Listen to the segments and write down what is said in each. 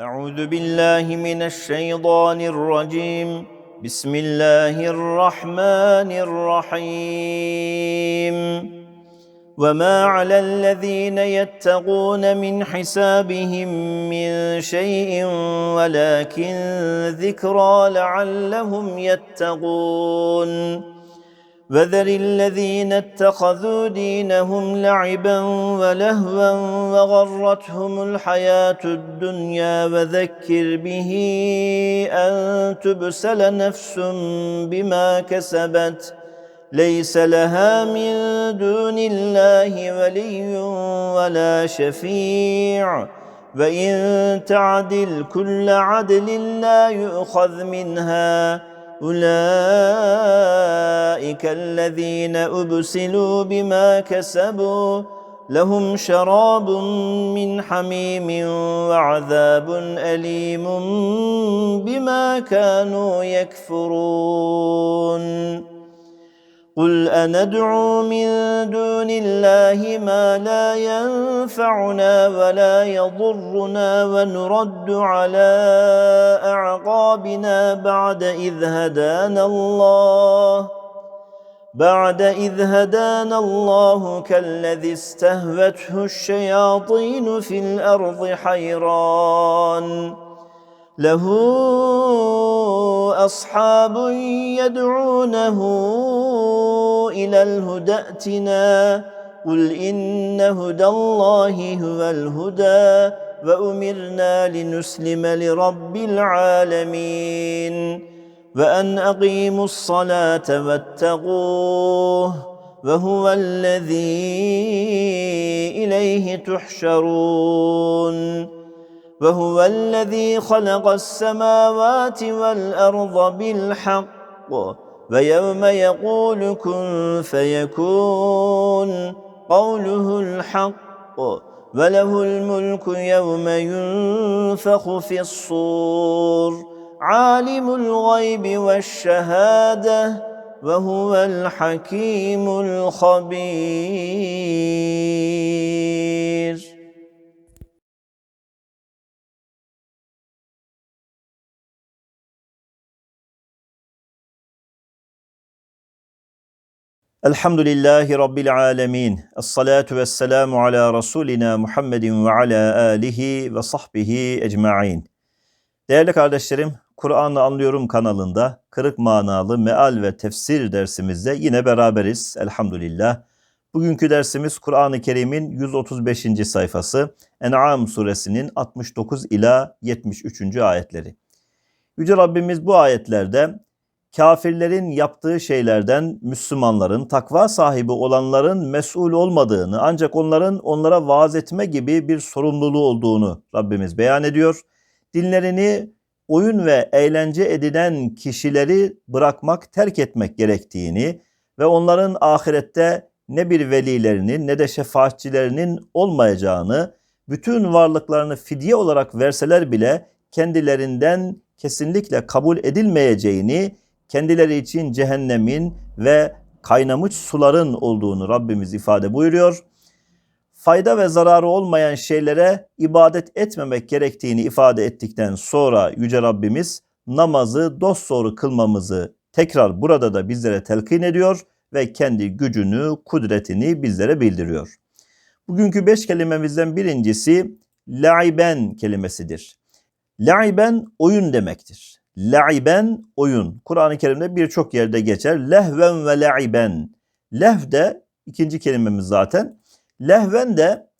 أعوذ بالله من الشيطان الرجيم. بسم الله الرحمن الرحيم. وما على الذين يتقون من حسابهم من شيء ولكن ذكرى لعلهم يتقون. وذر الذين اتخذوا دينهم لعبا ولهوا وغرتهم الحياة الدنيا وذكر به أن تبسل نفس بما كسبت ليس لها من دون الله ولي ولا شفيع وإن تعدل كل عدل لا يؤخذ منها أولئك الذين أبسلوا بما كسبوا لهم شراب من حميم وعذاب أليم بما كانوا يكفرون. قل أندعو من دون الله ما لا ينفعنا ولا يضرنا ونرد على أعقابنا بعد إذ هدانا الله بعد إذ هدانا الله كالذي استهوته الشياطين في الأرض حيران له أصحاب يدعونه إلى الهدى ائتنا. قل إن هدى الله هو الهدى وأمرنا لنسلم لرب العالمين. وأن أقيموا الصلاة واتقوه وهو الذي إليه تحشرون. وهو الذي خلق السماوات والأرض بالحق. ويوم يقول كن فيكون. قوله الحق وله الملك يوم ينفخ في الصور. عالم الغيب والشهادة وهو الحكيم الخبير. Elhamdülillahi Rabbil alemin. Esselatu vesselamu ala Resulina Muhammedin ve ala alihi ve sahbihi ecma'in. Değerli kardeşlerim, Kur'an'ı Anlıyorum kanalında kırık manalı meal ve tefsir dersimizde yine beraberiz elhamdülillah. Bugünkü dersimiz Kur'an-ı Kerim'in 135. sayfası En'am suresinin 69 ila 73. ayetleri. Yüce Rabbimiz bu ayetlerde kafirlerin yaptığı şeylerden Müslümanların, takva sahibi olanların mesul olmadığını ancak onların onlara vaaz etme gibi bir sorumluluğu olduğunu Rabbimiz beyan ediyor. Dinlerini oyun ve eğlence edinen kişileri bırakmak, terk etmek gerektiğini ve onların ahirette ne bir velilerinin ne de şefaatçilerinin olmayacağını, bütün varlıklarını fidye olarak verseler bile kendilerinden kesinlikle kabul edilmeyeceğini kendileri için cehennemin ve kaynamış suların olduğunu Rabbimiz ifade buyuruyor. Fayda ve zararı olmayan şeylere ibadet etmemek gerektiğini ifade ettikten sonra Yüce Rabbimiz namazı dosdoğru kılmamızı tekrar burada da bizlere telkin ediyor ve kendi gücünü, kudretini bizlere bildiriyor. Bugünkü beş kelimemizden birincisi laiben kelimesidir. Laiben oyun demektir. La'iben oyun. Kur'an-ı Kerim'de birçok yerde geçer. Lehven ve la'iben. Lehv de ikinci kelimemiz zaten. Lehven de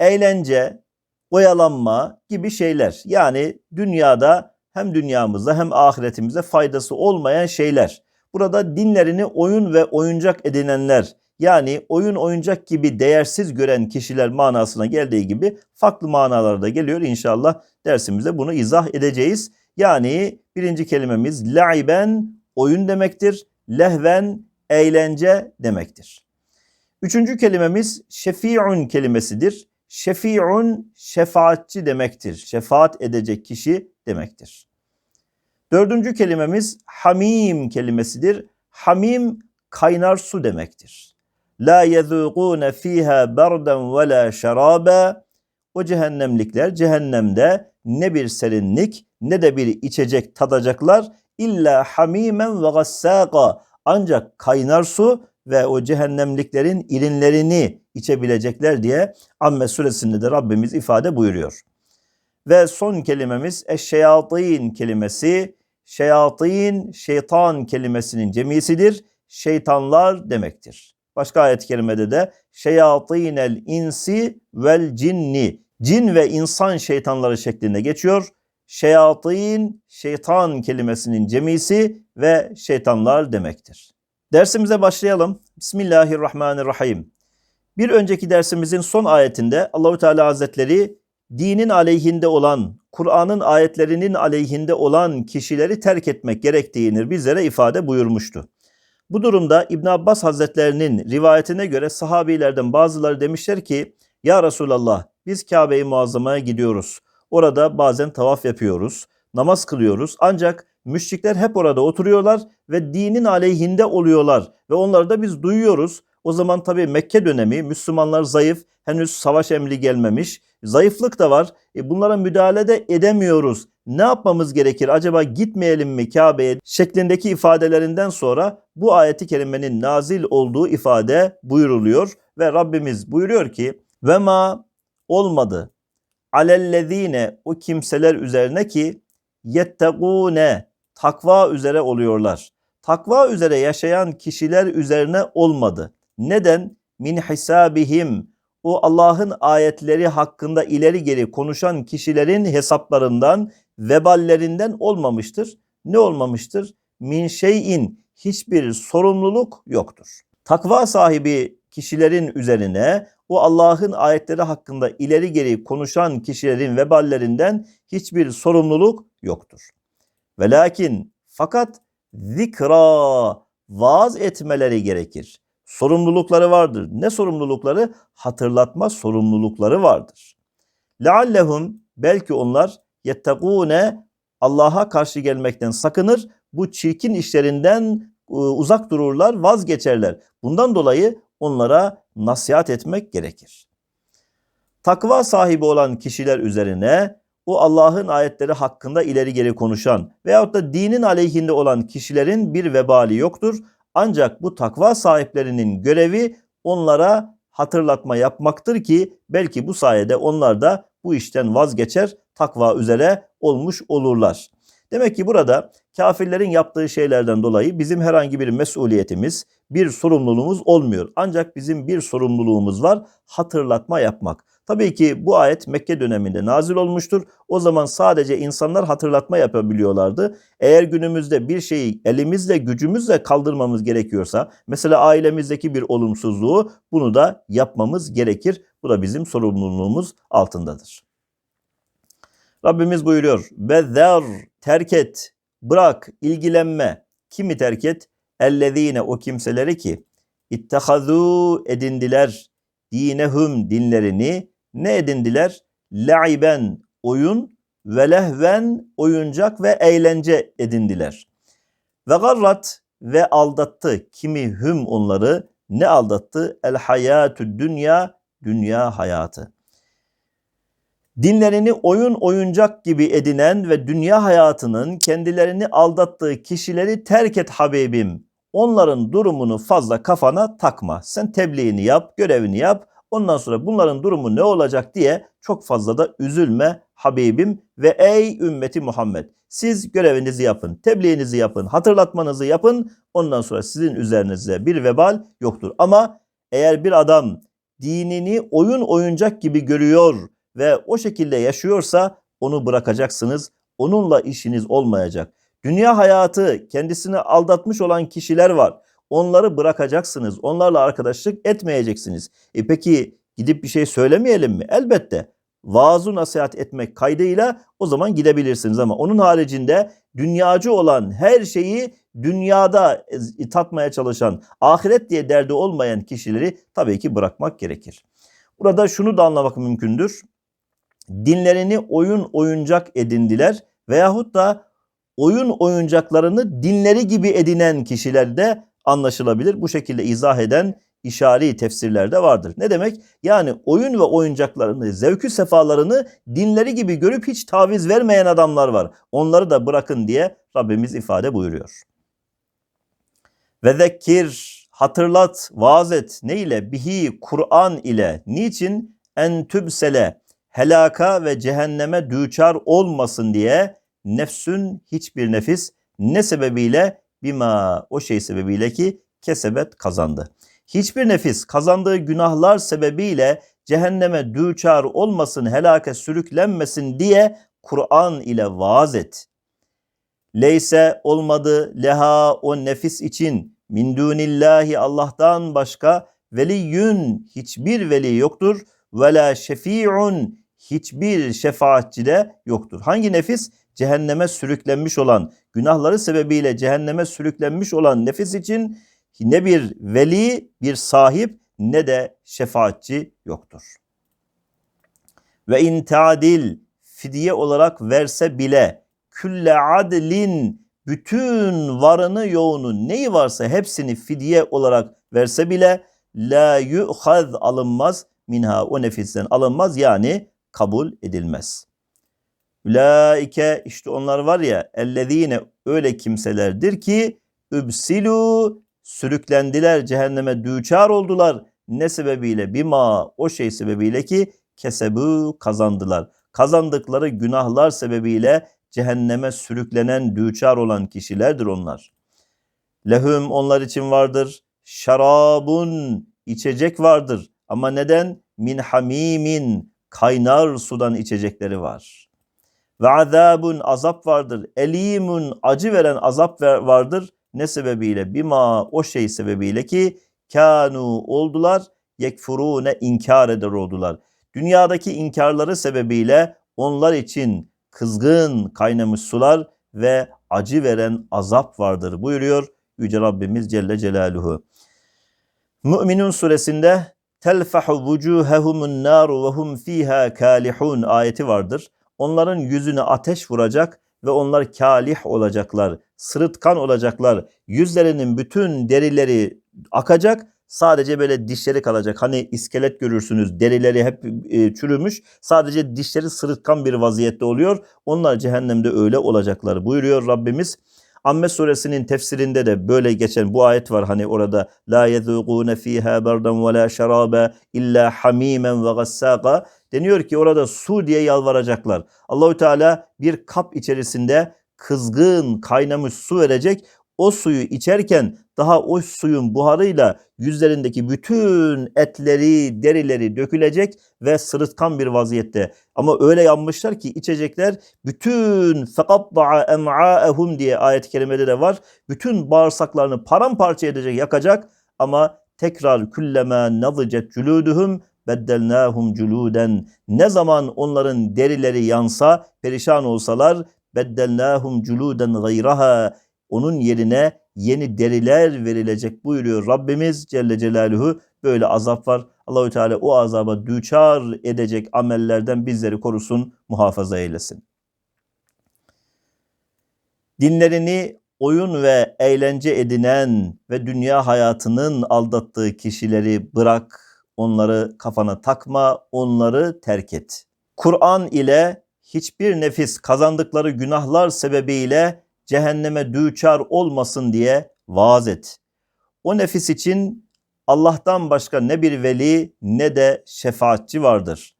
eğlence, oyalanma gibi şeyler. Yani dünyada hem dünyamızda hem ahiretimizde faydası olmayan şeyler. Burada dinlerini oyun ve oyuncak edinenler yani oyun oyuncak gibi değersiz gören kişiler manasına geldiği gibi farklı manalarda geliyor. İnşallah dersimizde bunu izah edeceğiz. Yani birinci kelimemiz laiben oyun demektir. Lehven eğlence demektir. Üçüncü kelimemiz şefi'un kelimesidir. Şefi'un şefaatçi demektir. Şefaat edecek kişi demektir. Dördüncü kelimemiz hamim kelimesidir. Hamim kaynar su demektir. La yezûgûne fîhâ berden ve lâ şerâbâ. O cehennemlikler cehennemde ne bir serinlik ne de bir içecek tadacaklar. İlla hamimen ve gassaka. Ancak kaynar su ve o cehennemliklerin irinlerini içebilecekler diye Amme suresinde de Rabbimiz ifade buyuruyor. Ve son kelimemiz eşşeyatin kelimesi. Şeyatin, şeytan kelimesinin cemisidir. Şeytanlar demektir. Başka ayet-i kerimede de şeyatinel insi vel cinni. Cin ve insan şeytanları şeklinde geçiyor. Şeyatin, şeytan kelimesinin cemisi ve şeytanlar demektir. Dersimize başlayalım. Bismillahirrahmanirrahim. Bir önceki dersimizin son ayetinde Allahü Teala Hazretleri dinin aleyhinde olan, Kur'an'ın ayetlerinin aleyhinde olan kişileri terk etmek gerektiğini bizlere ifade buyurmuştu. Bu durumda İbn Abbas Hazretlerinin rivayetine göre sahabilerden bazıları demişler ki Ya Resulallah biz Kabe-i Muazzama'ya gidiyoruz. Orada bazen tavaf yapıyoruz, namaz kılıyoruz ancak müşrikler hep orada oturuyorlar ve dinin aleyhinde oluyorlar ve onları da biz duyuyoruz. O zaman tabii Mekke dönemi Müslümanlar zayıf, henüz savaş emri gelmemiş, zayıflık da var. E bunlara müdahale de edemiyoruz. Ne yapmamız gerekir? Acaba gitmeyelim mi Kabe'ye şeklindeki ifadelerinden sonra bu ayeti kerimenin nazil olduğu ifade buyuruluyor ve Rabbimiz buyuruyor ki ve ma olmadı alellezine o kimseler üzerine ki yettegune takva üzere oluyorlar. Takva üzere yaşayan kişiler üzerine olmadı. Neden? Min hisabihim o Allah'ın ayetleri hakkında ileri geri konuşan kişilerin hesaplarından, veballerinden olmamıştır. Ne olmamıştır? Min şeyin hiçbir sorumluluk yoktur. Takva sahibi kişilerin üzerine o Allah'ın ayetleri hakkında ileri geri konuşan kişilerin veballerinden hiçbir sorumluluk yoktur. Ve lakin fakat zikra vaaz etmeleri gerekir. Sorumlulukları vardır. Ne sorumlulukları? Hatırlatma sorumlulukları vardır. Leallehum belki onlar yettegune Allah'a karşı gelmekten sakınır. Bu çirkin işlerinden uzak dururlar, vazgeçerler. Bundan dolayı onlara nasihat etmek gerekir. Takva sahibi olan kişiler üzerine o Allah'ın ayetleri hakkında ileri geri konuşan veyahut da dinin aleyhinde olan kişilerin bir vebali yoktur. Ancak bu takva sahiplerinin görevi onlara hatırlatma yapmaktır ki belki bu sayede onlar da bu işten vazgeçer, takva üzere olmuş olurlar. Demek ki burada kafirlerin yaptığı şeylerden dolayı bizim herhangi bir mesuliyetimiz, bir sorumluluğumuz olmuyor. Ancak bizim bir sorumluluğumuz var, hatırlatma yapmak. Tabii ki bu ayet Mekke döneminde nazil olmuştur. O zaman sadece insanlar hatırlatma yapabiliyorlardı. Eğer günümüzde bir şeyi elimizle, gücümüzle kaldırmamız gerekiyorsa, mesela ailemizdeki bir olumsuzluğu bunu da yapmamız gerekir. Bu da bizim sorumluluğumuz altındadır. Rabbimiz buyuruyor. Ve zer terk et, bırak, ilgilenme. Kimi terk et? Ellezine o kimseleri ki ittehazû edindiler dinehum dinlerini ne edindiler? La'iben oyun ve lehven oyuncak ve eğlence edindiler. Ve garrat ve aldattı kimi hüm onları ne aldattı? El hayatü dünya dünya hayatı. Dinlerini oyun oyuncak gibi edinen ve dünya hayatının kendilerini aldattığı kişileri terk et Habibim. Onların durumunu fazla kafana takma. Sen tebliğini yap, görevini yap. Ondan sonra bunların durumu ne olacak diye çok fazla da üzülme Habibim ve ey ümmeti Muhammed. Siz görevinizi yapın, tebliğinizi yapın, hatırlatmanızı yapın. Ondan sonra sizin üzerinize bir vebal yoktur. Ama eğer bir adam dinini oyun oyuncak gibi görüyor ve o şekilde yaşıyorsa onu bırakacaksınız. Onunla işiniz olmayacak. Dünya hayatı kendisini aldatmış olan kişiler var. Onları bırakacaksınız. Onlarla arkadaşlık etmeyeceksiniz. E peki gidip bir şey söylemeyelim mi? Elbette. Vaazı nasihat etmek kaydıyla o zaman gidebilirsiniz ama onun haricinde dünyacı olan her şeyi dünyada tatmaya çalışan, ahiret diye derdi olmayan kişileri tabii ki bırakmak gerekir. Burada şunu da anlamak mümkündür. Dinlerini oyun oyuncak edindiler veyahut da oyun oyuncaklarını dinleri gibi edinen kişiler de anlaşılabilir. Bu şekilde izah eden işari tefsirlerde vardır. Ne demek? Yani oyun ve oyuncaklarını, zevkü sefalarını dinleri gibi görüp hiç taviz vermeyen adamlar var. Onları da bırakın diye Rabbimiz ifade buyuruyor. Ve zekkir hatırlat, vaaz et. Ne ile? Bihi Kur'an ile. Niçin? En tübsele helaka ve cehenneme düçar olmasın diye nefsün hiçbir nefis ne sebebiyle bima o şey sebebiyle ki kesebet kazandı. Hiçbir nefis kazandığı günahlar sebebiyle cehenneme düçar olmasın, helake sürüklenmesin diye Kur'an ile vaaz et. Leyse olmadı leha o nefis için min dunillahi Allah'tan başka veliyyün hiçbir veli yoktur ve la şefi'un hiçbir şefaatçi de yoktur. Hangi nefis? Cehenneme sürüklenmiş olan, günahları sebebiyle cehenneme sürüklenmiş olan nefis için ne bir veli, bir sahip ne de şefaatçi yoktur. Ve in ta'dil fidye olarak verse bile külle adlin bütün varını yoğunu neyi varsa hepsini fidye olarak verse bile la yu'khaz alınmaz minha o nefisten alınmaz yani kabul edilmez. Ulaike işte onlar var ya ellezine öyle kimselerdir ki übsilu sürüklendiler cehenneme düçar oldular. Ne sebebiyle? Bima o şey sebebiyle ki kesebu kazandılar. Kazandıkları günahlar sebebiyle cehenneme sürüklenen düçar olan kişilerdir onlar. Lehum onlar için vardır. Şarabun içecek vardır. Ama neden? Min hamimin kaynar sudan içecekleri var. Ve azabun azap vardır. Elimun acı veren azap vardır. Ne sebebiyle? Bima o şey sebebiyle ki kanu oldular yekfurune inkar eder oldular. Dünyadaki inkarları sebebiyle onlar için kızgın kaynamış sular ve acı veren azap vardır buyuruyor Yüce Rabbimiz Celle Celaluhu. Müminun suresinde telfahu vucuhehumun naru ve hum fiha kalihun ayeti vardır. Onların yüzüne ateş vuracak ve onlar kalih olacaklar, sırıtkan olacaklar. Yüzlerinin bütün derileri akacak, sadece böyle dişleri kalacak. Hani iskelet görürsünüz, derileri hep e, çürümüş, sadece dişleri sırıtkan bir vaziyette oluyor. Onlar cehennemde öyle olacaklar buyuruyor Rabbimiz. Amme suresinin tefsirinde de böyle geçen bu ayet var hani orada la yezûgûne fîhâ berden ve lâ şerâbe illa hamîmen ve gassâka deniyor ki orada su diye yalvaracaklar. Allahü Teala bir kap içerisinde kızgın kaynamış su verecek. O suyu içerken daha o suyun buharıyla yüzlerindeki bütün etleri, derileri dökülecek ve sırıtkan bir vaziyette. Ama öyle yanmışlar ki içecekler bütün fekatta'a em'a'ehum diye ayet-i kerimede de var. Bütün bağırsaklarını paramparça edecek, yakacak ama tekrar külleme nazıcet culuduhum beddelnahum culuden. Ne zaman onların derileri yansa, perişan olsalar beddelnahum culuden gayraha onun yerine yeni deriler verilecek buyuruyor Rabbimiz Celle Celaluhu. Böyle azap var. Allahü Teala o azaba düçar edecek amellerden bizleri korusun, muhafaza eylesin. Dinlerini oyun ve eğlence edinen ve dünya hayatının aldattığı kişileri bırak, onları kafana takma, onları terk et. Kur'an ile hiçbir nefis kazandıkları günahlar sebebiyle cehenneme düçar olmasın diye vaaz et. O nefis için Allah'tan başka ne bir veli ne de şefaatçi vardır.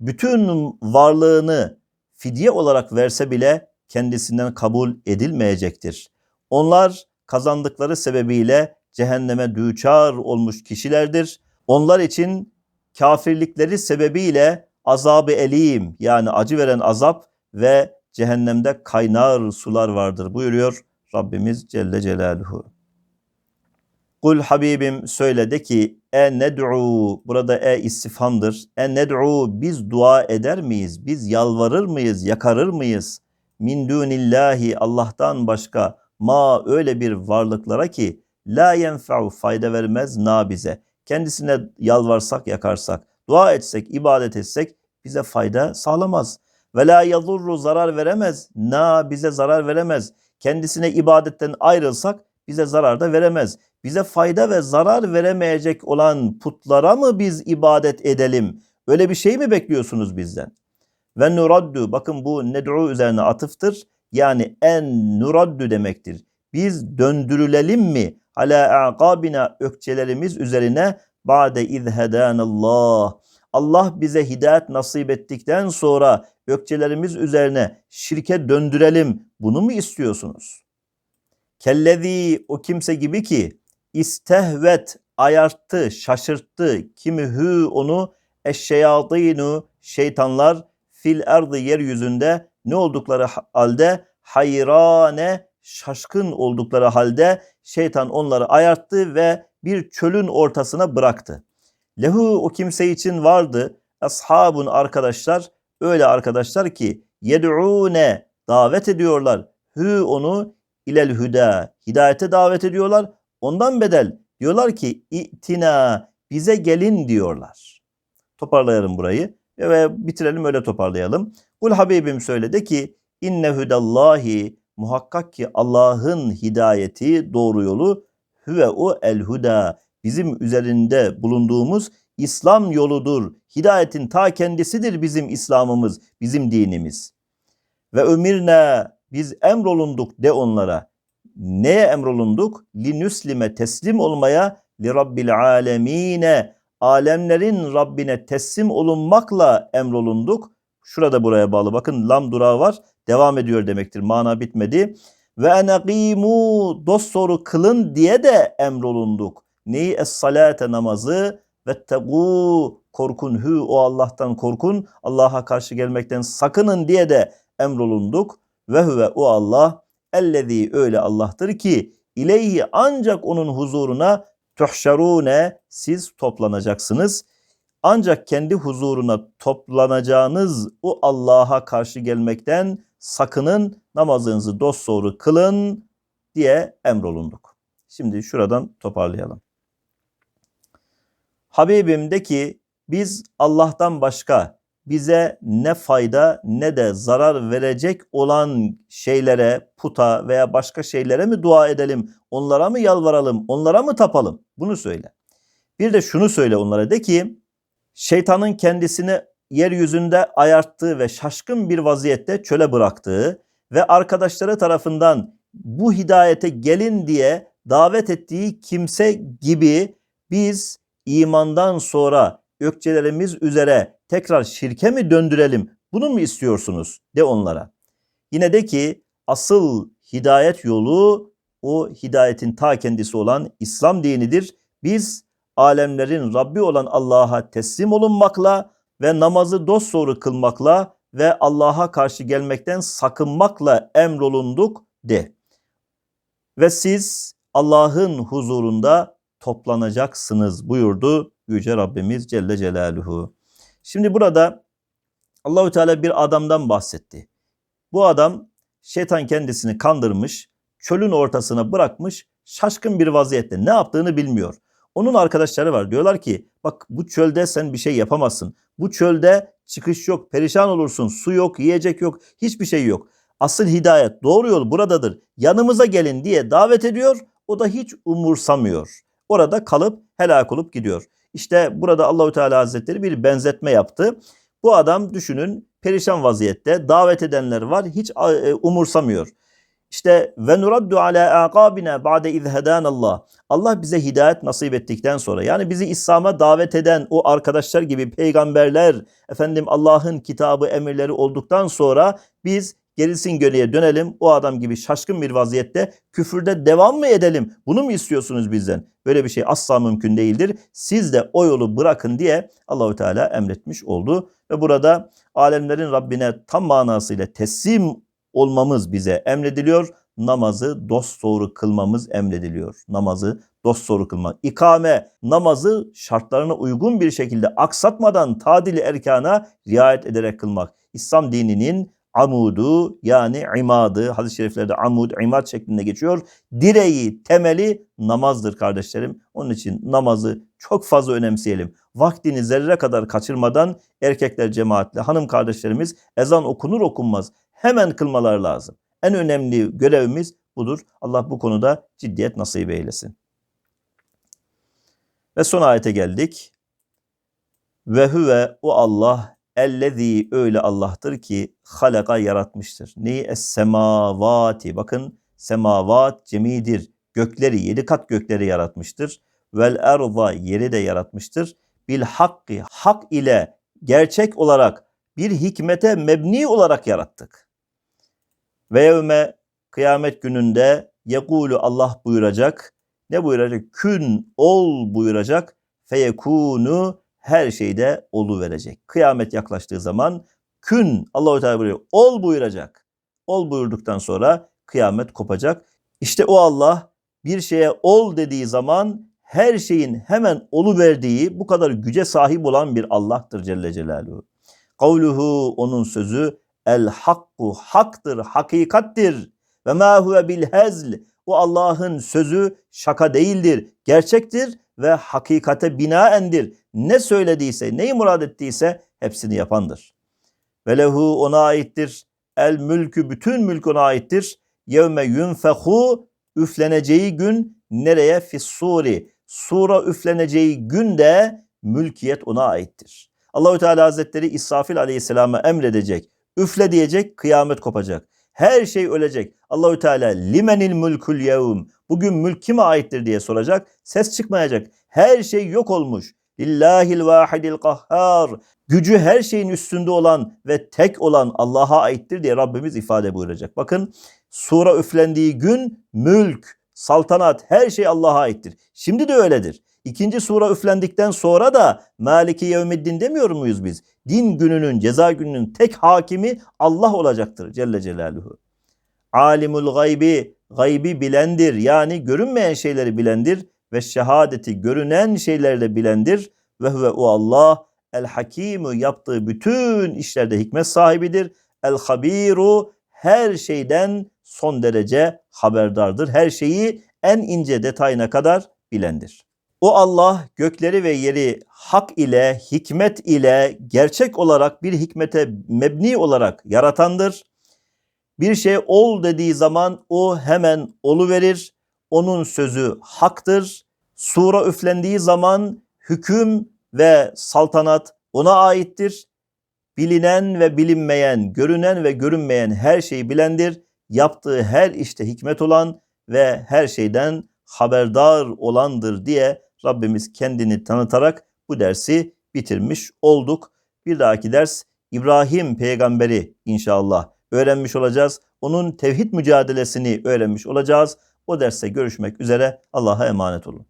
Bütün varlığını fidye olarak verse bile kendisinden kabul edilmeyecektir. Onlar kazandıkları sebebiyle cehenneme düçar olmuş kişilerdir. Onlar için kafirlikleri sebebiyle azabı elim yani acı veren azap ve cehennemde kaynar sular vardır buyuruyor Rabbimiz Celle Celaluhu. Kul Habibim söyle de ki e ned'u burada e istifamdır. E ned'u biz dua eder miyiz? Biz yalvarır mıyız? Yakarır mıyız? Min dunillahi Allah'tan başka ma öyle bir varlıklara ki la yenfa'u fayda vermez na bize. Kendisine yalvarsak yakarsak, dua etsek, ibadet etsek bize fayda sağlamaz. Ve la yadurru zarar veremez. Na bize zarar veremez. Kendisine ibadetten ayrılsak bize zarar da veremez. Bize fayda ve zarar veremeyecek olan putlara mı biz ibadet edelim? Öyle bir şey mi bekliyorsunuz bizden? Ve nuraddu bakın bu ned'u üzerine atıftır. Yani en nuraddu demektir. Biz döndürülelim mi? Ala aqabina ökçelerimiz üzerine ba'de iz hedanallah. Allah bize hidayet nasip ettikten sonra ökçelerimiz üzerine şirke döndürelim. Bunu mu istiyorsunuz? Kellezi o kimse gibi ki istehvet ayarttı, şaşırttı kimi hü onu eşşeyatînu şeytanlar fil erdi yeryüzünde ne oldukları halde hayrane şaşkın oldukları halde şeytan onları ayarttı ve bir çölün ortasına bıraktı. Lehu o kimse için vardı ashabun arkadaşlar öyle arkadaşlar ki yed'une davet ediyorlar. Hü onu ilel hüda hidayete davet ediyorlar. Ondan bedel diyorlar ki itina bize gelin diyorlar. Toparlayalım burayı ve bitirelim öyle toparlayalım. Kul Habibim söyledi ki inne hudallahi muhakkak ki Allah'ın hidayeti doğru yolu hüve o el huda bizim üzerinde bulunduğumuz İslam yoludur. Hidayetin ta kendisidir bizim İslam'ımız, bizim dinimiz. Ve ömirne biz emrolunduk de onlara. Neye emrolunduk? Linüslime teslim olmaya li rabbil alemine alemlerin Rabbine teslim olunmakla emrolunduk. Şurada buraya bağlı. Bakın lam durağı var. Devam ediyor demektir. Mana bitmedi. Ve eneqimu dosdoğru kılın diye de emrolunduk. Neyi? Es-salate namazı ve tegu korkun hü o Allah'tan korkun. Allah'a karşı gelmekten sakının diye de emrolunduk. Ve huve o Allah ellezî öyle Allah'tır ki ileyhi ancak onun huzuruna tuhşerune siz toplanacaksınız. Ancak kendi huzuruna toplanacağınız o Allah'a karşı gelmekten sakının namazınızı dosdoğru kılın diye emrolunduk. Şimdi şuradan toparlayalım. Habibim de ki biz Allah'tan başka bize ne fayda ne de zarar verecek olan şeylere, puta veya başka şeylere mi dua edelim? Onlara mı yalvaralım? Onlara mı tapalım? Bunu söyle. Bir de şunu söyle onlara de ki şeytanın kendisini yeryüzünde ayarttığı ve şaşkın bir vaziyette çöle bıraktığı ve arkadaşları tarafından bu hidayete gelin diye davet ettiği kimse gibi biz imandan sonra ökçelerimiz üzere tekrar şirke mi döndürelim? Bunu mu istiyorsunuz? De onlara. Yine de ki asıl hidayet yolu o hidayetin ta kendisi olan İslam dinidir. Biz alemlerin Rabbi olan Allah'a teslim olunmakla ve namazı dosdoğru kılmakla ve Allah'a karşı gelmekten sakınmakla emrolunduk de. Ve siz Allah'ın huzurunda toplanacaksınız buyurdu Yüce Rabbimiz Celle Celaluhu. Şimdi burada Allahü Teala bir adamdan bahsetti. Bu adam şeytan kendisini kandırmış, çölün ortasına bırakmış, şaşkın bir vaziyette ne yaptığını bilmiyor. Onun arkadaşları var. Diyorlar ki bak bu çölde sen bir şey yapamazsın. Bu çölde çıkış yok, perişan olursun. Su yok, yiyecek yok, hiçbir şey yok. Asıl hidayet, doğru yol buradadır. Yanımıza gelin diye davet ediyor. O da hiç umursamıyor. Orada kalıp helak olup gidiyor. İşte burada Allahü Teala Hazretleri bir benzetme yaptı. Bu adam düşünün perişan vaziyette davet edenler var hiç e, umursamıyor. İşte ve nuraddu ala aqabina ba'de iz Allah. Allah bize hidayet nasip ettikten sonra yani bizi İslam'a davet eden o arkadaşlar gibi peygamberler, efendim Allah'ın kitabı, emirleri olduktan sonra biz gerisin göleye dönelim. O adam gibi şaşkın bir vaziyette küfürde devam mı edelim? Bunu mu istiyorsunuz bizden? Böyle bir şey asla mümkün değildir. Siz de o yolu bırakın diye Allahü Teala emretmiş oldu. Ve burada alemlerin Rabbine tam manasıyla teslim olmamız bize emrediliyor. Namazı dosdoğru kılmamız emrediliyor. Namazı dosdoğru kılmak. İkame namazı şartlarına uygun bir şekilde aksatmadan tadili erkana riayet ederek kılmak. İslam dininin amudu yani imadı hadis-i şeriflerde amud, imad şeklinde geçiyor. Direği, temeli namazdır kardeşlerim. Onun için namazı çok fazla önemseyelim. Vaktini zerre kadar kaçırmadan erkekler cemaatle, hanım kardeşlerimiz ezan okunur okunmaz hemen kılmalar lazım. En önemli görevimiz budur. Allah bu konuda ciddiyet nasip eylesin. Ve son ayete geldik. Ve huve o Allah ellezî öyle Allah'tır ki halaka yaratmıştır. Neyi? Es semavati. Bakın semavat cemidir. Gökleri, yedi kat gökleri yaratmıştır. Vel erza yeri de yaratmıştır. Bil hakki, hak ile gerçek olarak bir hikmete mebni olarak yarattık. Ve yevme kıyamet gününde yekulu Allah buyuracak. Ne buyuracak? Kün ol buyuracak. Feyekunu her şeyde olu verecek. Kıyamet yaklaştığı zaman kün Allahu Teala buyuruyor. Ol buyuracak. Ol buyurduktan sonra kıyamet kopacak. İşte o Allah bir şeye ol dediği zaman her şeyin hemen olu verdiği bu kadar güce sahip olan bir Allah'tır Celle Celaluhu. Kavluhu onun sözü el hakku haktır, hakikattir. Ve ma huve bil hezl. O Allah'ın sözü şaka değildir, gerçektir ve hakikate binaendir. Ne söylediyse, neyi murad ettiyse hepsini yapandır. Ve lehu ona aittir. El mülkü bütün mülk ona aittir. Yevme yunfehu üfleneceği gün nereye? Fissuri. Sura üfleneceği günde mülkiyet ona aittir. Allahü Teala Hazretleri İsrafil Aleyhisselam'a emredecek. Üfle diyecek, kıyamet kopacak. Her şey ölecek. Allahü Teala limenil mulkul yevm. Bugün mülk kime aittir diye soracak. Ses çıkmayacak. Her şey yok olmuş. Lillahil vahidil kahhar. Gücü her şeyin üstünde olan ve tek olan Allah'a aittir diye Rabbimiz ifade buyuracak. Bakın sura üflendiği gün mülk, saltanat her şey Allah'a aittir. Şimdi de öyledir. İkinci sura üflendikten sonra da Maliki Yevmiddin demiyor muyuz biz? Din gününün, ceza gününün tek hakimi Allah olacaktır Celle Celaluhu. Alimul gaybi, gaybi bilendir. Yani görünmeyen şeyleri bilendir ve şehadeti görünen şeylerle bilendir. Ve huve o Allah el hakimu yaptığı bütün işlerde hikmet sahibidir. El habiru her şeyden son derece haberdardır. Her şeyi en ince detayına kadar bilendir. O Allah gökleri ve yeri hak ile, hikmet ile, gerçek olarak bir hikmete mebni olarak yaratandır. Bir şey ol dediği zaman o hemen olu verir. Onun sözü haktır. Sura üflendiği zaman hüküm ve saltanat ona aittir. Bilinen ve bilinmeyen, görünen ve görünmeyen her şeyi bilendir. Yaptığı her işte hikmet olan ve her şeyden haberdar olandır diye Rabbimiz kendini tanıtarak bu dersi bitirmiş olduk. Bir dahaki ders İbrahim peygamberi inşallah öğrenmiş olacağız. Onun tevhid mücadelesini öğrenmiş olacağız. O derste görüşmek üzere. Allah'a emanet olun.